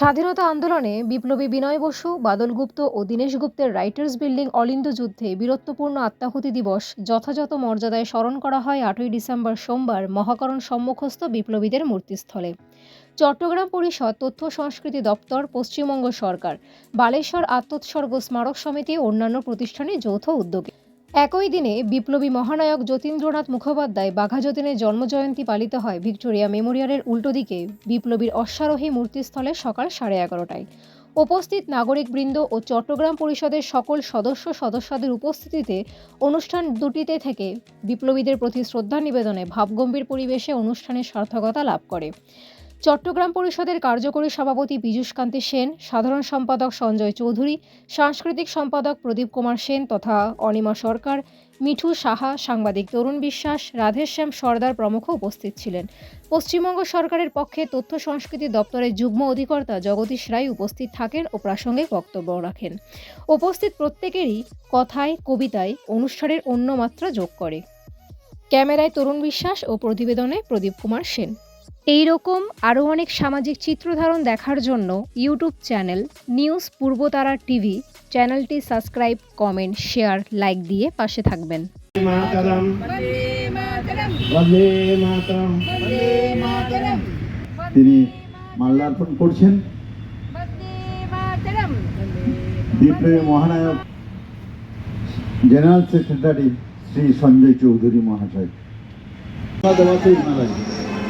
স্বাধীনতা আন্দোলনে বিপ্লবী বিনয় বসু, বাদল গুপ্ত ও দীনেশ গুপ্তের রাইটার্স বিল্ডিং অলিন্দ যুদ্ধে বীরত্বপূর্ণ আত্মাহুতি দিবস যথাযথ মর্যাদায় স্মরণ করা হয় আটই ডিসেম্বর সোমবার মহাকরণ সম্মুখস্থ বিপ্লবীদের মূর্তিস্থলে। চট্টগ্রাম পরিষদ তথ্য সংস্কৃতি দপ্তর, পশ্চিমবঙ্গ সরকার, বালেশ্বর আত্মোৎসর্গ স্মারক সমিতি অন্যান্য প্রতিষ্ঠানের যৌথ উদ্যোগে। একই দিনে বিপ্লবী মহানায়ক যতীন্দ্রনাথ মুখোপাধ্যায় বাঘা যতীনের জন্মজয়ন্তী পালিত হয় ভিক্টোরিয়া মেমোরিয়ালের উল্টো দিকে বিপ্লবীর অশ্বারোহী মূর্তিস্থলে সকাল সাড়ে এগারোটায়। উপস্থিত নাগরিকবৃন্দ ও চট্টগ্রাম পরিষদের সকল সদস্য সদস্যদের উপস্থিতিতে অনুষ্ঠান দুটিতে থেকে বিপ্লবীদের প্রতি শ্রদ্ধা নিবেদনে ভাবগম্ভীর পরিবেশে অনুষ্ঠানের সার্থকতা লাভ করে। চট্টগ্রাম পরিষদের কার্যকরী সভাপতি পীযূষকান্তি সেন, সাধারণ সম্পাদক সঞ্জয় চৌধুরী, সাংস্কৃতিক সম্পাদক প্রদীপ কুমার সেন তথা অনিমা সরকার, মিঠু সাহা, সাংবাদিক তরুণ বিশ্বাস, রাধেশ্যাম সর্দার প্রমুখ উপস্থিত ছিলেন। পশ্চিমবঙ্গ সরকারের পক্ষে তথ্য সংস্কৃতি দপ্তরের যুগ্ম অধিকর্তা জগদীশ রায় উপস্থিত থাকেন ও প্রাসঙ্গিক বক্তব্য রাখেন। উপস্থিত প্রত্যেকেরই কথায়, কবিতায়, অনুষ্ঠানের অন্য মাত্রা যোগ করে। ক্যামেরায় তরুণ বিশ্বাস ও প্রতিবেদনে প্রদীপ কুমার সেন। এই রকম আরও অনেক সামাজিক চিত্রধারণ দেখার জন্য YouTube channel news Purbatara TV চ্যানেলটি সাবস্ক্রাইব কমেন্ট শেয়ার লাইক দিয়ে পাশে থাকবেন। তিনি মাল্যার্পণ করছেন। বিপ্লবী মহানায়ক জেনারেল সেক্রেটারি শ্রী সঞ্জয় চৌধুরী মহাশয়। ধন্যবাদ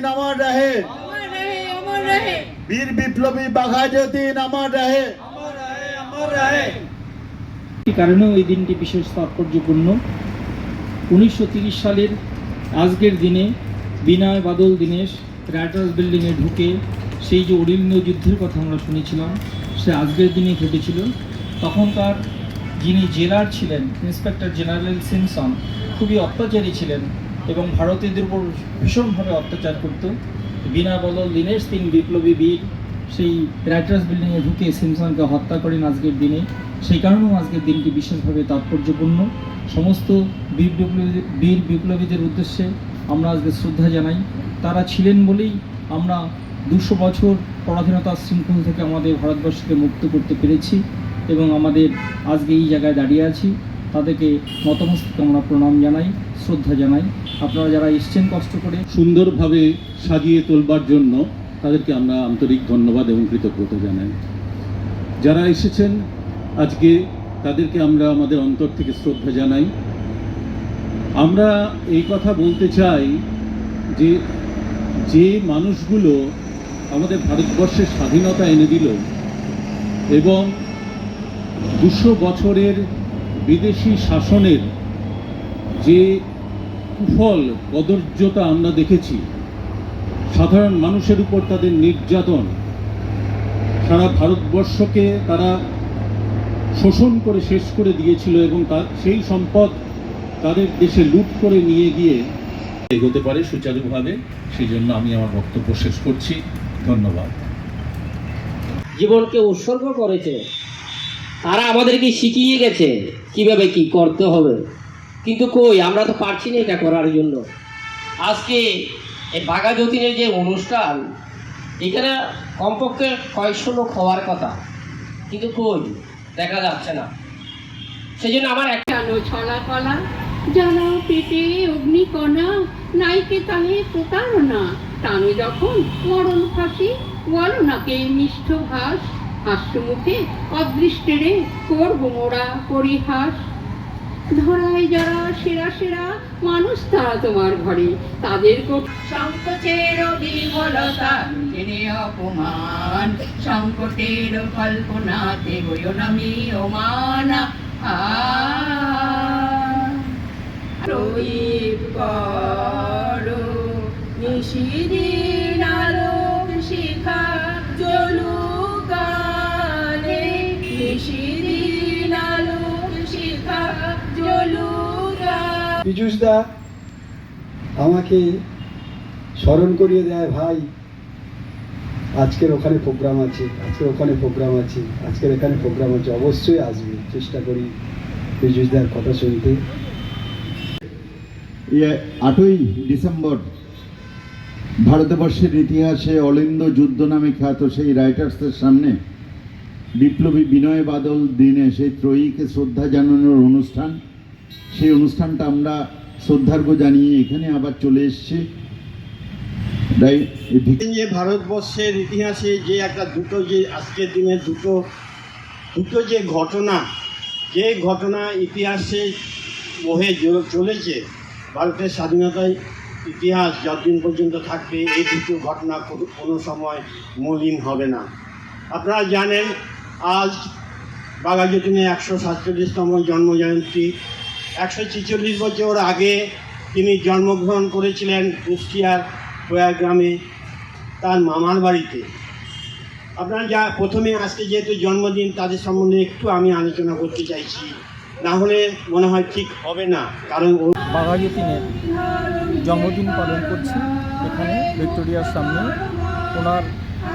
দিন আমার রাহে। বীর বিপ্লবী বাঘা যতীন আমার রাহে। কারণে ওই দিনটি বিশেষ তাৎপর্যপূর্ণ। উনিশশো সালের আজকের দিনে বিনয় বাদল দীনেশ রাইটার্স বিল্ডিংয়ে ঢুকে সেই যে অরিন্দ যুদ্ধের কথা আমরা শুনেছিলাম সে আজকের দিনে ঘটেছিল। তখনকার যিনি জেলার ছিলেন ইন্সপেক্টর জেনারেল সিমসন খুবই অত্যাচারী ছিলেন। এবং ভারতীয়দের উপর ভীষণভাবে অত্যাচার করত। বিনা বদল দীনেশ তিন বিপ্লবী বীর, সেই রাইটার্স বিল্ডিংয়ে ঢুকে সিমসনকে হত্যা করেন আজকের দিনে। সেই কারণেও আজকের দিনটি বিশেষভাবে তাৎপর্যপূর্ণ। সমস্ত বীর বিপ্লবী, বীর বিপ্লবীদের উদ্দেশ্যে আমরা আজকে শ্রদ্ধা জানাই। তারা ছিলেন বলেই আমরা দুশো বছর পরাধীনতার শৃঙ্খল থেকে আমাদের ভারতবর্ষকে মুক্ত করতে পেরেছি এবং আমাদের আজকে এই জায়গায় দাঁড়িয়ে আছি। তাদেরকে নতমস্তকে আমরা প্রণাম জানাই, শ্রদ্ধা জানাই। আপনারা যারা এসছেন কষ্ট করে সুন্দরভাবে সাজিয়ে তোলবার জন্য তাদেরকে আমরা আন্তরিক ধন্যবাদ এবং কৃতজ্ঞতা জানাই। যারা এসেছেন, আজকে তাদেরকে আমরা আমাদের অন্তর থেকে শ্রদ্ধা জানাই। আমরা এই কথা বলতে চাই যে যে মানুষগুলো আমাদের ভারতবর্ষের স্বাধীনতা এনে দিল এবং দুশো বছরের বিদেশি শাসনের যে কুফল কদর্যতা আমরা দেখেছি, সাধারণ মানুষের উপর তাদের নির্যাতন, সারা ভারতবর্ষকে তারা শোষণ করে শেষ করে দিয়েছিল এবং তার, সেই সম্পদ তাদের দেশে লুট করে নিয়ে গিয়ে এগোতে পারে সুচারুভাবে, সেই জন্য আমি আমার বক্তব্য শেষ করছি। ধন্যবাদ। জীবনকে উৎসর্গ করেছে তারা আমাদেরকে শিখিয়ে গেছে কীভাবে কি করতে হবে। কিন্তু কই, আমরা তো পারছি না এটা করার জন্য। আজকে এই বাঘা যতীনের যে অনুষ্ঠান, এখানে কমপক্ষে কয়েকশো লোক হওয়ার কথা। কিন্তু কই, দেখা যাচ্ছে না। সেই জন্য আমার একটা জানো ছলা কলা জ্বালাও পেটে অগ্নিকণা, নাইকে তাহে প্রতারণা। টানো যখন মরণ ফাঁসি, বলো নাকে মিষ্ঠ ভাস। হাস্য মুখে অদৃষ্টেরে করব মোরা পরিহাস। ধরায় যারা, সেরা সেরা মানুষ তারা তোমার ঘরে। তাদের সংকোচের অপমান। সংকটের কল্পনাতে করো পীযুষদা আমাকে স্মরণ করিয়ে দেয়, ভাই, আজকের ওখানে প্রোগ্রাম আছে, আজকের ওখানে প্রোগ্রাম আছে, আজকের এখানে প্রোগ্রাম আছে, অবশ্যই আসবে। চেষ্টা করি পীযুষদার কথা শুনতে। ইয়ে আটই ডিসেম্বর, ভারতবর্ষের ইতিহাসে অলিন্দ যুদ্ধ নামে খ্যাত সেই রাইটার্সদের সামনে বিপ্লবী বিনয় বাদল দিনে সেই ত্রয়ীকে শ্রদ্ধা জানানোর অনুষ্ঠান। সেই অনুষ্ঠানটা আমরা শ্রদ্ধার্ঘ জানিয়ে এখানে আবার চলে এসেছি। যে ভারতবর্ষের ইতিহাসে যে একটা দুটো যে আজকের দিনে দুটো দুটো যে ঘটনা যে ঘটনা ইতিহাসে বহে চলেছে, ভারতের স্বাধীনতায় ইতিহাস যতদিন পর্যন্ত থাকবে, এই দুটো ঘটনা কোনো- কোনো সময় মলিন হবে না। আপনারা জানেন, আজ বাঘাযতীনের একশো সাতচল্লিশতম জন্মজয়ন্তী একশো ছেচল্লিশ বছর আগে তিনি জন্মগ্রহণ করেছিলেন কুষ্টিয়ার প্রয়াগ গ্রামে তার মামার বাড়িতে। আপনারা যা প্রথমে আজকে যেহেতু জন্মদিন, তাদের সম্বন্ধে একটু আমি আলোচনা করতে চাইছি। না হলে মনে হয় ঠিক হবে না, কারণ ও বাঘাযতীনের জন্মদিন পালন করছি এখানে ভিক্টোরিয়ার সামনে। ওনার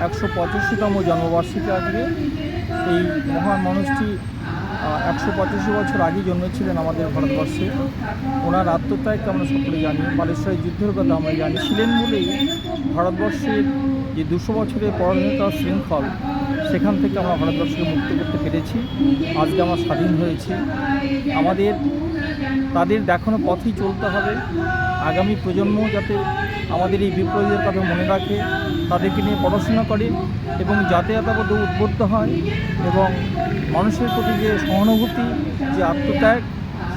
একশো পঁচাশিতম জন্মবার্ষিকী আজকে। এই মহান মানুষটি একশো পঁচাশি বছর আগে জন্মেছিলেন আমাদের ভারতবর্ষে। ওনার আত্মত্যাগকে আমরা সকলে জানি, বালেশ্বরের যুদ্ধের কথা আমরা জানি। ছিলেন বলেই ভারতবর্ষের যে দুশো বছরের পরাধীনতার শৃঙ্খল, সেখান থেকে আমরা ভারতবর্ষকে মুক্ত করতে পেরেছি। আজকে আমরা স্বাধীন হয়েছি। আমাদের, তাদের দেখানো পথেই চলতে হবে। আগামী প্রজন্ম যাতে আমাদের এই বিপ্লবীদের কথা মনে রাখে, তাদেরকে নিয়ে পড়াশোনা করে এবং জাতীয়তাবোধ উদ্বুদ্ধ হয় এবং মানুষের প্রতি যে সহানুভূতি, যে আত্মত্যাগ,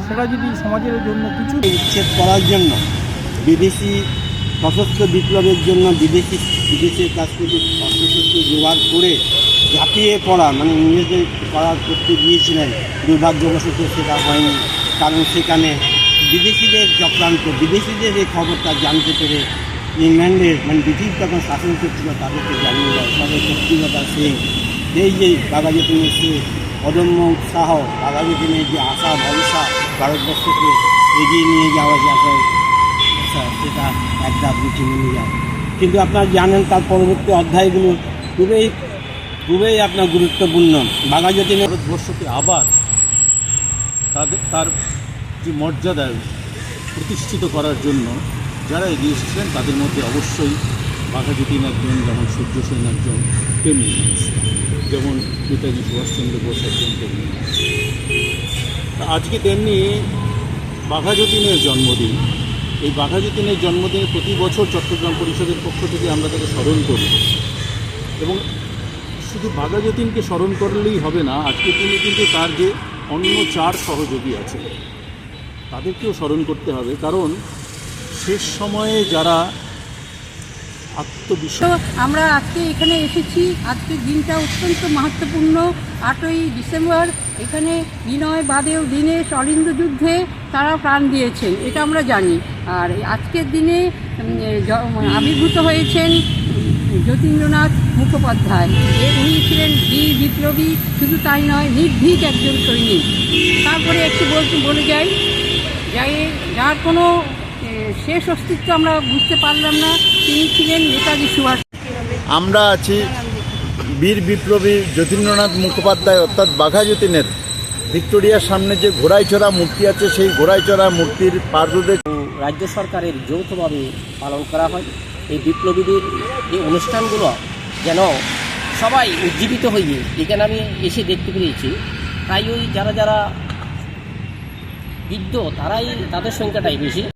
সেটা যদি সমাজের জন্য কিছু উচ্ছেদ করার জন্য বিদেশি সশস্ত্র বিপ্লবের জন্য বিদেশি বিদেশের কাছ থেকে অস্ত্রশস্ত্র জোগাড় করে ঝাঁপিয়ে পড়া মানে ইংরেজদের করা করতে গিয়েছিলেন দুর্ভাগ্যবশত সেটা হয়নি। কারণ সেখানে বিদেশিদের চক্রান্ত বিদেশিদের এই খবরটা জানতে পেরে ইংল্যান্ডের মানে ব্রিটিশ যখন শাসন করছিল, তাদেরকে জানিয়ে দেয়, সবাই শক্তিগতা সিং এই যে বাঘাযতীনের সে অদম্য উৎসাহ বাঘাযতীনের যে আশা, ভরসা ভারতবর্ষকে এগিয়ে নিয়ে যাওয়া যাবে সেটা এক ধাপ নিয়ে যায় কিন্তু আপনারা জানেন, তার পরবর্তী অধ্যায়গুলো খুবই খুবই আপনার গুরুত্বপূর্ণ। বাঘাযতীনের ভারতবর্ষকে আবার তাদের, তার যে মর্যাদা প্রতিষ্ঠিত করার জন্য যারা এগিয়ে এসেছিলেন, তাদের মধ্যে অবশ্যই বাঘাযতীন একজন, যেমন সূর্য সেন একজন, তেমনি যেমন নেতাজি সুভাষচন্দ্র বোস একজন, তেমনি আজকে তেমনি বাঘাযতীনের জন্মদিন। এই বাঘাযতীনের জন্মদিনে প্রতি বছর চট্টগ্রাম পরিষদের পক্ষ থেকে আমরা তাকে স্মরণ করি। এবং শুধু বাঘাযতীনকে স্মরণ করলেই হবে না, আজকে তিনি কিন্তু তার যে অন্য চার সহযোগী আছে তাদেরকেও স্মরণ করতে হবে, কারণ শেষ সময়ে যারা আত্মবিশ্বাস আমরা আজকে এখানে এসেছি। আজকের দিনটা অত্যন্ত মাহাত্মপূর্ণ। আটই ডিসেম্বর, এখানে বিনয়, বাদেও, দীনেশ অলিন্দ যুদ্ধে তারা প্রাণ দিয়েছেন, এটা আমরা জানি। আর আজকের দিনে আবির্ভূত হয়েছেন যতীন্দ্রনাথ মুখোপাধ্যায়। এ, উনি ছিলেন বীর বিপ্লবী, শুধু তাই নয়, নির্ভীক একজন সৈনিক। তারপরে একটু বলতে বলে যাই। যাই যার কোনো শেষ অস্তিত্ব আমরা বুঝতে পারলাম না তিনি ছিলেন নেতাজি সুভাষ। আমরা আছি বীর বিপ্লবী যতীন্দ্রনাথ মুখোপাধ্যায় অর্থাৎ বাঘাযতীনের ভিক্টোরিয়ার সামনে যে ঘোড়াইচড়া মূর্তি আছে সেই ঘোড়াইচড়া মূর্তির পার্শ্বদে রাজ্য সরকারের যৌথভাবে পালন করা হয়। এই বিপ্লবীদের এই অনুষ্ঠানগুলো যেন সবাই উজ্জীবিত হয়ে এখানে আমি এসে দেখতে পেরেছি। তাই ওই যারা যারা বৃদ্ধ তারাই তাদের সংখ্যাটাই বেশি।